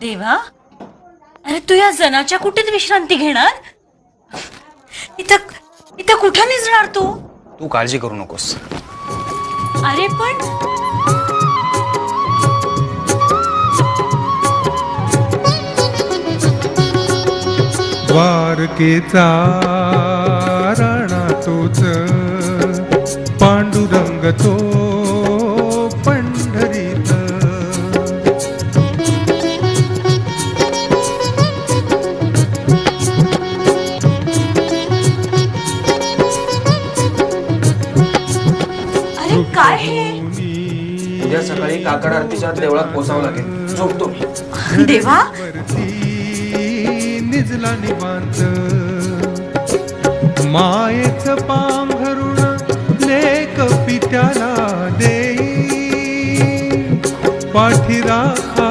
देवा. अरे तू या जनाच्या कुठे विश्रांती घेणार? इथं इथं कुठं निजणार तू? तू काळजी करू नकोस. अरे पण द्वारकेचा राणा तोच पांडुरंग तो काय? हे उद्या सकाळी काकड आरतीच्या देवळात पोचावं लागेल. झोपतो मी. देवा? निजला निवांत मायेच पांघरुण लेक पित्याला देई पाठी राखा